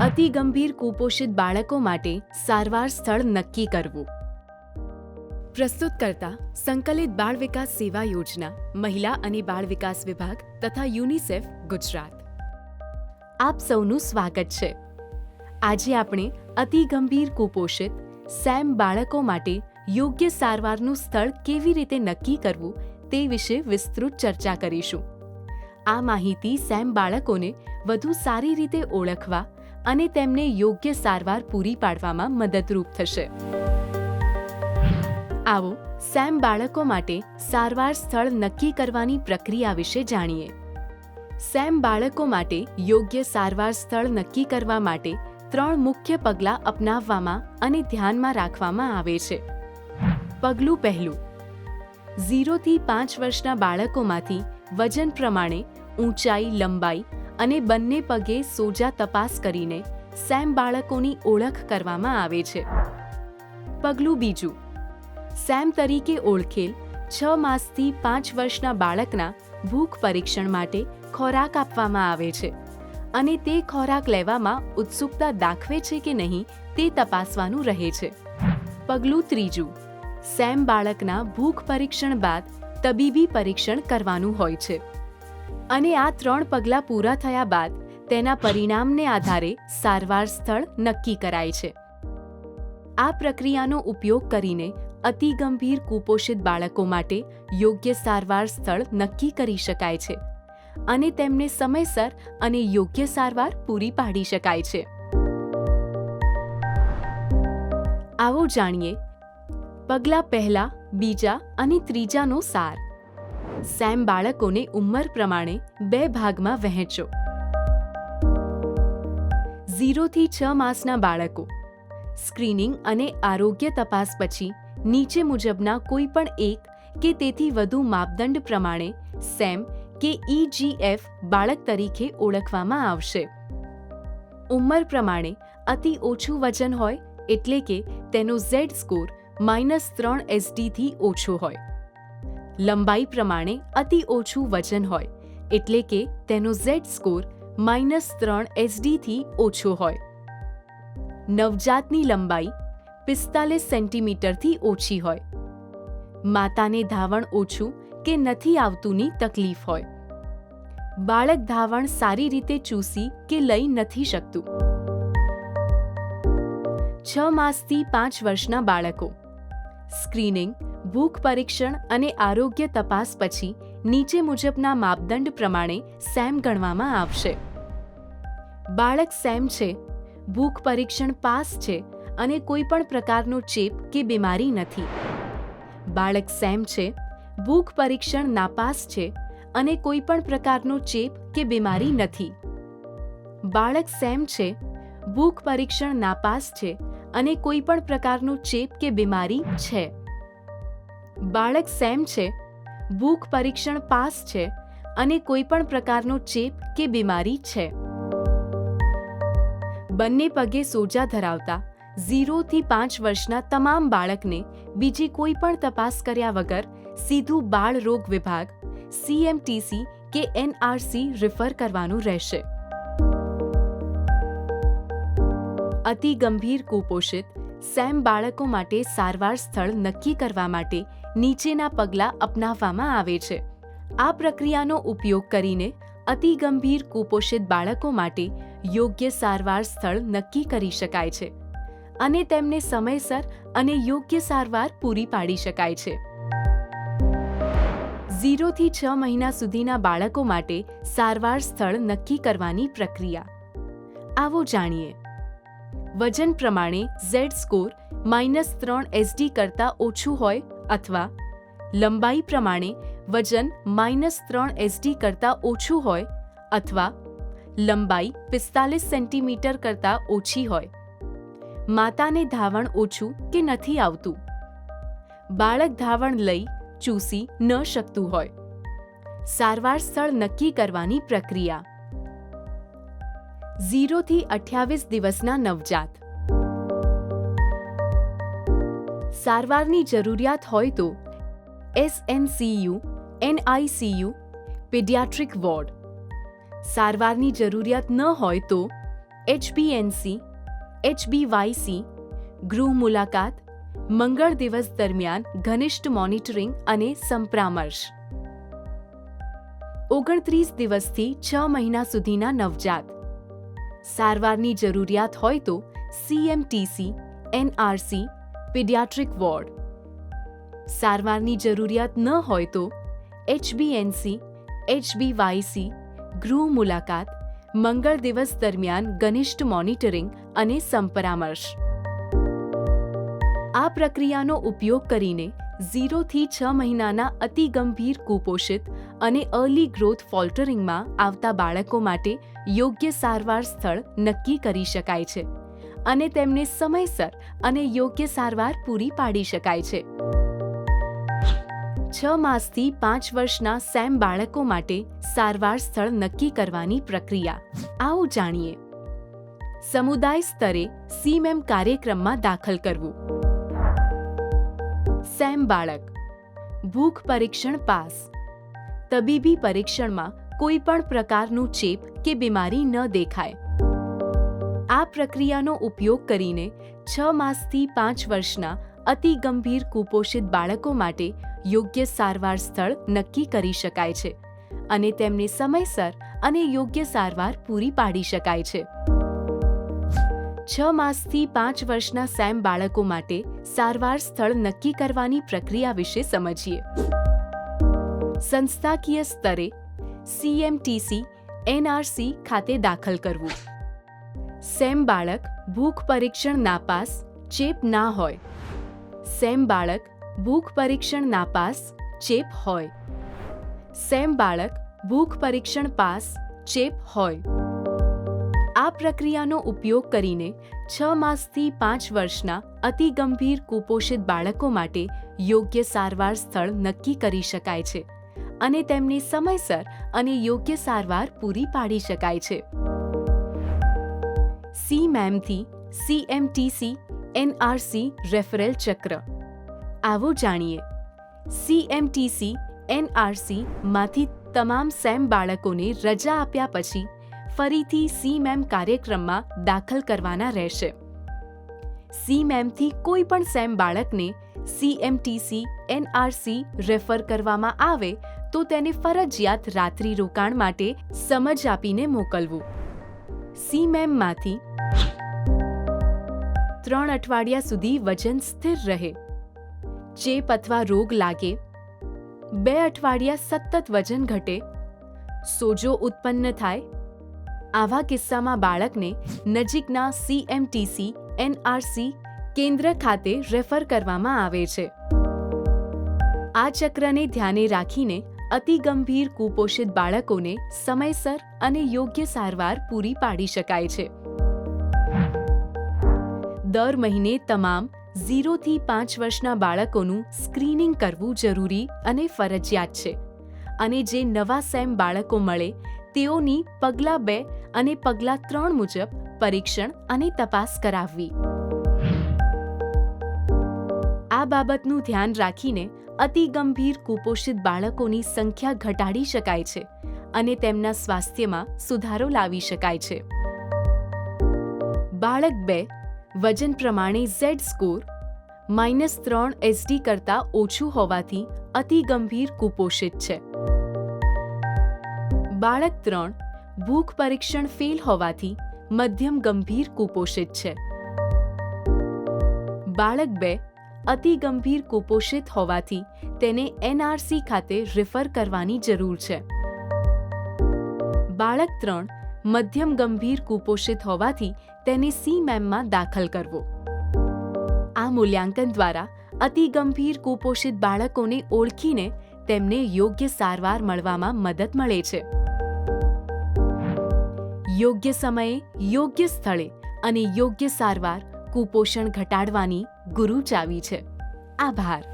અતિ ગંભીર કુપોષિત બાળકો માટે સારવાર સ્થળ નક્કી કરવું. પ્રસ્તુત કરતા સંકલિત બાળ વિકાસ સેવા યોજના, મહિલા અને બાળ વિકાસ વિભાગ તથા યુનિસેફ ગુજરાત. આપ સૌનું સ્વાગત છે. આજે આપણે અતિ ગંભીર કુપોષિત, સેમ બાળકો માટે યોગ્ય સારવારનું સ્થળ કેવી રીતે નક્કી કરવું તે વિશે વિસ્તૃત ચર્ચા કરીશું. આ માહિતી સેમ બાળકોને વધુ સારી રીતે ઓળખવા અને તેમને યોગ્ય સારવાર પૂરી પાડવામાં મદદરૂપ થશે. આવો, સેમ બાળકો માટે સારવાર સ્થળ નક્કી કરવાની પ્રક્રિયા વિશે જાણીએ. સેમ બાળકો માટે યોગ્ય સારવાર સ્થળ નક્કી કરવા માટે ત્રણ મુખ્ય પગલાં અપનાવવામાં અને ધ્યાનમાં રાખવામાં આવે છે. પગલું પહેલું, ઝીરોથી પાંચ વર્ષના બાળકોમાંથી વજન પ્રમાણે ઊંચાઈ, લંબાઈ અને બંને પગે સોજા તપાસ કરીને સેમ બાળકોની ઓળખ કરવામાં આવે છે. પગલું બીજું. સેમ તરીકે ઓળખેલ છ માસથી પાંચ વર્ષના બાળકના ભૂખ પરીક્ષણ માટે ખોરાક આપવામાં આવે છે અને તે ખોરાક લેવામાં ઉત્સુકતા દાખવે છે કે નહીં તે તપાસવાનું રહે છે. પગલું ત્રીજું. સેમ બાળકના ભૂખ પરીક્ષણ બાદ તબીબી પરીક્ષણ કરવાનું હોય છે. અને આ ત્રણ પગલાં પૂરા થયા બાદ તેના પરિણામને આધારે સારવાર સ્થળ નક્કી કરાય છે. આ પ્રક્રિયાનો ઉપયોગ કરીને અતિ ગંભીર કુપોષિત બાળકો માટે યોગ્ય સારવાર સ્થળ નક્કી કરી શકાય છે અને તેમને સમયસર અને યોગ્ય સારવાર પૂરી પાડી શકાય છે. આવો જાણીએ, પગલાં પહેલા, બીજા અને ત્રીજાનો સાર. સેમ બાળકોને ઉંમર પ્રમાણે બે ભાગમાં વહેંચો. ઝીરોથી છ માસના બાળકો. સ્ક્રીનિંગ અને આરોગ્ય તપાસ પછી નીચે મુજબના કોઈપણ એક કે તેથી વધુ માપદંડ પ્રમાણે સેમ કે ઇજીએફ બાળક તરીકે ઓળખવામાં આવશે. ઉંમર પ્રમાણે અતિ ઓછું વજન હોય એટલે કે તેનો ઝેડ સ્કોર માઇનસ ત્રણ એસડીથી ઓછો હોય. લંબાઈ પ્રમાણે અતિ ઓછું વજન હોય, એટલે કે તેનો ઝેડ સ્કોર માઇનસ ત્રણ એસડીથી ઓછો હોય. નવજાતની લંબાઈ પિસ્તાલીસ સેન્ટીમીટરથી ઓછી હોય. માતાને ધાવણ ઓછું કે નથી આવતુંની તકલીફ હોય. બાળક ધાવણ સારી રીતે ચૂસી કે લઈ નથી શકતું. છ માસથી પાંચ વર્ષના બાળકો. સ્ક્રીનિંગ ભૂખ પરીક્ષણ અને આરોગ્ય તપાસ પછી નીચે મુજબના માપદંડ પ્રમાણે સેમ ગણવામાં આવશે. બાળક સેમ છે ભૂખ પરીક્ષણ પાસ છે અને કોઈ પણ પ્રકારનો ચેપ કે બીમારી નથી. બાળક સેમ છે ભૂખ પરીક્ષણ નાપાસ છે અને કોઈ પણ પ્રકારનો ચેપ કે બીમારી નથી. બાળક સેમ છે ભૂખ પરીક્ષણ નાપાસ છે અને કોઈ પણ પ્રકારનો ચેપ કે બીમારી છે. બાળક સેમ છે, ભૂખ પરીક્ષણ પાસ છે અને કોઈ પણ પ્રકારનો ચેપ કે બીમારી છે. બંને પગે સોજા ધરાવતા ઝીરોથી પાંચ વર્ષના તમામ બાળકને બીજી કોઈ પણ તપાસ કર્યા વગર સીધું બાળ રોગ વિભાગ સીએમટીસી કે એનઆરસી રિફર કરવાનું રહેશે. અતિ ગંભીર કુપોષિત, સેમ બાળકો માટે સારવાર સ્થળ નક્કી કરવા માટે નીચેના પગલાં અપનાવવામાં આવે છે. આ પ્રક્રિયાનો ઉપયોગ કરીને અતિ ગંભીર કુપોષિત બાળકો માટે યોગ્ય સારવાર સ્થળ નક્કી કરી શકાય છે અને તેમને સમયસર અને યોગ્ય સારવાર પૂરી પાડી શકાય છે. ઝીરોથી છ મહિના સુધીના બાળકો માટે સારવાર સ્થળ નક્કી કરવાની પ્રક્રિયા. આવો જાણીએ. વજન પ્રમાણે ઝેડ સ્કોર માઇનસ ત્રણ એસડી કરતાં ઓછું હોય અથવા લંબાઈ પ્રમાણે વજન માઇનસ ત્રણ એસડી કરતાં ઓછું હોય અથવા લંબાઈ પિસ્તાલીસ સેન્ટીમીટર કરતાં ઓછી હોય. માતાને ધાવણ ઓછું કે નથી આવતું? બાળક ધાવણ લઈ ચૂસી ન શકતું હોય. સારવાર સ્થળ નક્કી કરવાની પ્રક્રિયા ઝીરોથી અઠ્યાવીસ દિવસના નવજાત. સારવારની જરૂરિયાત હોય તો એસએનસીયુ એનઆઈસીયુ પીડિયાટ્રિક વોર્ડ. સારવારની જરૂરિયાત ન હોય તો એચબીએનસી એચબીવાયસી ગૃહ મુલાકાત, મંગળ દિવસ દરમિયાન ઘનિષ્ઠ મોનિટરિંગ અને સંપરામર્શ. ઓગણત્રીસ દિવસથી છ મહિના સુધીના નવજાત. સારવારની જરૂરિયાત હોય તો સીએમટીસી એનઆરસી પીડિયાટ્રિક વોર્ડ સારવારની જરૂરિયાત ન હોય તો એચબીએનસી એચબીવાયસી ગૃહ મુલાકાત, મંગળ દિવસ દરમિયાન ઘનિષ્ઠ મોનિટરિંગ અને સંપરામર્શ. આ પ્રક્રિયાનો ઉપયોગ કરીને ઝીરોથી છ મહિનાના અતિ ગંભીર કુપોષિત અને અર્લી ગ્રોથ ફોલ્ટરિંગમાં આવતા બાળકો માટે યોગ્ય સારવાર સ્થળ નક્કી કરી શકાય છે અને તેમને સમયસર અને યોગ્ય સારવાર પૂરી પાડી શકાય છે. છ માસથી પાંચ વર્ષના સેમ બાળકો માટે સારવાર સ્થળ નક્કી કરવાની પ્રક્રિયા. આવું જાણીએ. સમુદાય સ્તરે સીમેમ કાર્યક્રમમાં દાખલ કરવું. સેમ બાળક. ભૂખ પરીક્ષણ પાસ. તબીબી પરીક્ષણમાં કોઈ પણ પ્રકારનું ચેપ કે બીમારી ન દેખાય. આ પ્રક્રિયાનો ઉપયોગ કરીને છ માસથી પાંચ વર્ષના અતિ ગંભીર કુપોષિત બાળકો માટે યોગ્ય સારવાર સ્થળ નક્કી કરી શકાય છે અને તેમને સમયસર અને યોગ્ય સારવાર પૂરી પાડી શકાય છે. છ માસથી પાંચ વર્ષના સેમ બાળકો માટે સારવાર સ્થળ નક્કી કરવાની પ્રક્રિયા વિશે સમજીએ. સંસ્થાકીય સ્તરે સીએમટીસી એનઆરસી ખાતે દાખલ કરવું. સેમ બાળક ભૂખ પરીક્ષણ નાપાસ, ચેપ ના હોય. સેમ બાળક ભૂખ પરીક્ષણ નાપાસ, ચેપ હોય. સેમ બાળક ભૂખ પરીક્ષણ પાસ, ચેપ હોય. આ પ્રક્રિયાનો ઉપયોગ કરીને છ માસથી પાંચ વર્ષના અતિ ગંભીર કુપોષિત બાળકો માટે યોગ્ય સારવાર સ્થળ નક્કી કરી શકાય છે અને તેમને સમયસર અને યોગ્ય સારવાર પૂરી પાડી શકાય છે. સી મેમથી સીએમટીસી એનઆરસી રેફરલ ચક્ર. આવો જાણીએ. સીએમટીસી એનઆરસી માંથી તમામ સેમ બાળકોને રજા આપ્યા પછી ફરીથી સીમેમ કાર્યક્રમમાં દાખલ કરવાના રહેશે. સીમેમથી કોઈ પણ સેમ બાળકને સીએમટીસી એનઆરસી રેફર કરવામાં આવે તો તેને ફરજિયાત રાત્રિ રોકાણ માટે સમજ આપીને મોકલવું. સીમેમમાંથી ત્રણ અઠવાડિયા સુધી વજન સ્થિર રહે. ચેપ અથવા રોગ લાગે. બે અઠવાડિયા સતત વજન ઘટે. સોજો ઉત્પન્ન થાય. આવા કિસ્સામાં બાળકને નજીકના સીએમટીસી એનઆરસી કેન્દ્ર ખાતે રેફર કરવામાં આવે છે. આ ચક્રને ધ્યાને રાખીને અતિ ગંભીર કુપોષિત બાળકોને સમયસર અને યોગ્ય સારવાર પૂરી પાડી શકાય છે. દર મહિને તમામ ઝીરોથી પાંચ વર્ષના બાળકોનું સ્ક્રીનિંગ કરવું જરૂરી અને ફરજિયાત છે. અને જે નવા સેમ બાળકો મળે તેઓની પગલાં બે અને પગલાં ત્રણ મુજબ પરીક્ષણ અને તપાસ કરાવવી. આ બાબતનું ધ્યાન રાખીને અતિ ગંભીર કુપોષિત બાળકોની સંખ્યા ઘટાડી શકાય છે અને તેમના સ્વાસ્થ્યમાં સુધારો લાવી શકાય છે. બાળક બે, વજન પ્રમાણે ઝેડ સ્કોર, માઇનસ ત્રણ એસડી કરતાં ઓછું હોવાથી અતિ ગંભીર કુપોષિત છે. બાળક ત્રણ ભૂખ પરીક્ષણ ફેલ હોવાથી મધ્યમ ગંભીર કુપોષિત છે. બાળક બે અતિ ગંભીર કુપોષિત હોવાથી તેને એનઆરસી ખાતે રિફર કરવાની જરૂર છે. બાળક ત્રણ મધ્યમ ગંભીર કુપોષિત હોવાથી તેને સી મેમમાં દાખલ કરવો. આ મૂલ્યાંકન દ્વારા અતિ ગંભીર કુપોષિત બાળકોને ઓળખીને તેમને યોગ્ય સારવાર મળવામાં મદદ મળે છે. યોગ્ય સમયે યોગ્ય સ્થળે અને યોગ્ય સારવાર કુપોષણ ઘટાડવાની ગુરુ ચાવી છે. આભાર.